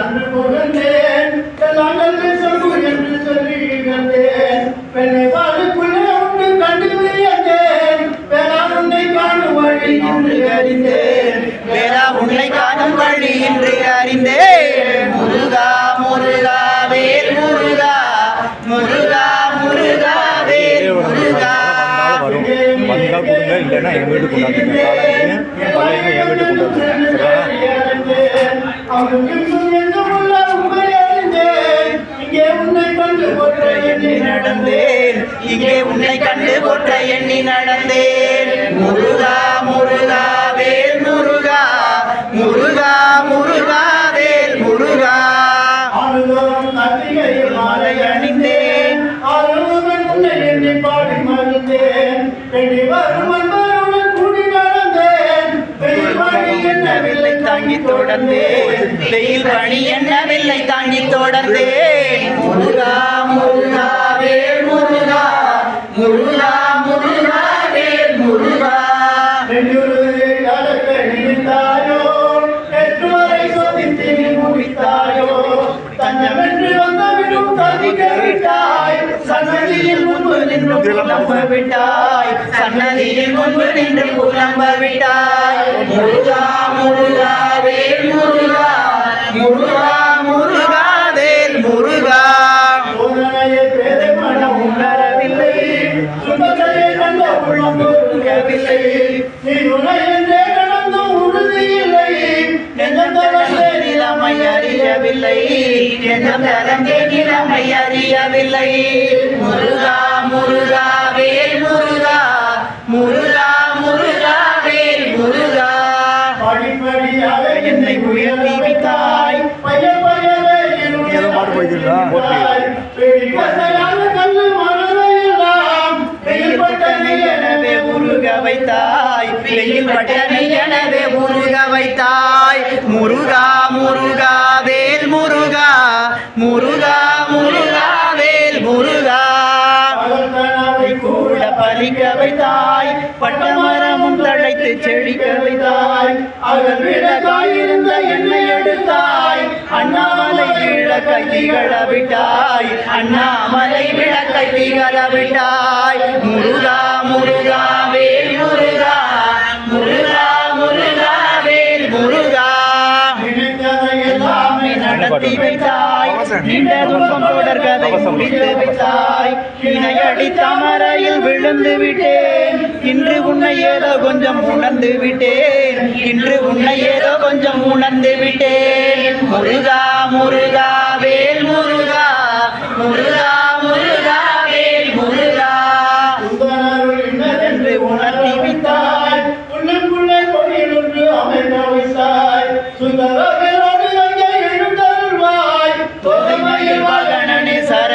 கலந்து புகழ்ந்தேன் கலந்து சொல்லு என்று சொல்லி கண்டேன் பெண்ணை பாலுக்குள்ளே உண்டு அறிந்தேன். முருகா முருகா வேல் முருகா. முருகா முருகா வேல் முருகா. வந்தால் கொடுங்க இல்லைன்னா எங்கள் வீட்டுக்கு கொண்டாந்து கொண்டாந்துங்க காலையும் அறிந்தேன். இங்கே உன்னை கண்டு சரியா எண்ணி நடந்தேன். இங்கே உன்னை கண்டு போற்ற எண்ணி நடந்தேன். முருகா முருகா வேல் முருகா. முருகா முருகா வேல் முருகா. மாலை அணிந்தேன். என்னவில்லை வரும் தொடர்ந்தேன் வெயில் பணி என்ன வெள்ளை தாண்டி தொடர்ந்தேன் முருகா முருகா வேல் முருகா. முருகா முருகா வேல் முருகா. சன்னதியில் முன்பு நின்று விட்டாய். சன்னதியில் முன்பு நின்று புலம்ப விட்டாய் முருகா முருகா வேல் முருகா. முருகா முருகா வேல் முருகா. மனம் உணரவில்லை. சுமக்கலை கண்ட உள்ளம் பொருங்கவில்லை நெஞ்சம் தளர்ந்த நிலைமை அறியவில்லை. நெஞ்சம் நிலைமை அறியவில்லை. முருகா முருகா வேல் முருகா. எனவே உருக வைத்தாய். வெயில் பட்டனை எனவே உருக வைத்தாய். முருகா முருகா வேல் முருகா. முருகா முருகா வேல் முருகா. கூட பலிக்க வைத்தாய். தழைத்து செழிக்க வைத்தாய் அவள் விளக்காயிருந்த என்னை எடுத்தாய். அண்ணாமலை விளக்கை திகழ விட்டாய். அண்ணாமலை விளக்கை திகழ விட்டாய். முருகா முருகா. நீண்ட தூரம் கதை முடித்து வைத்தாய் தாமரையில் விழுந்து விட்டேன். இன்று உன்னை ஏதோ கொஞ்சம் உணர்ந்து விட்டேன். இன்று உன்னை ஏதோ கொஞ்சம் உணர்ந்து விட்டேன். முருகா முருகா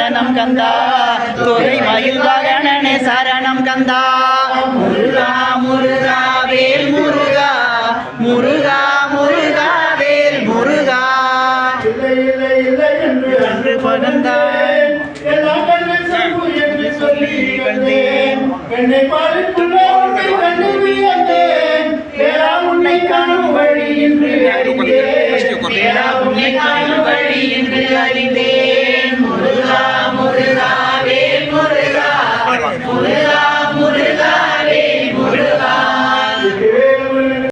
சரணம் கந்தா. தொகை மயில் வாகனனே சரணம் கந்தா. முருகா முருகா வேல் முருகா. முருகா முருகா வேல் முருகா. என்று பகந்தாய் சொல்லி வந்தேன் என்னை பாடுக்குள்ளே உன்னை காணும் வழி என்று அறிந்தேன். உன்னை காணும் வழி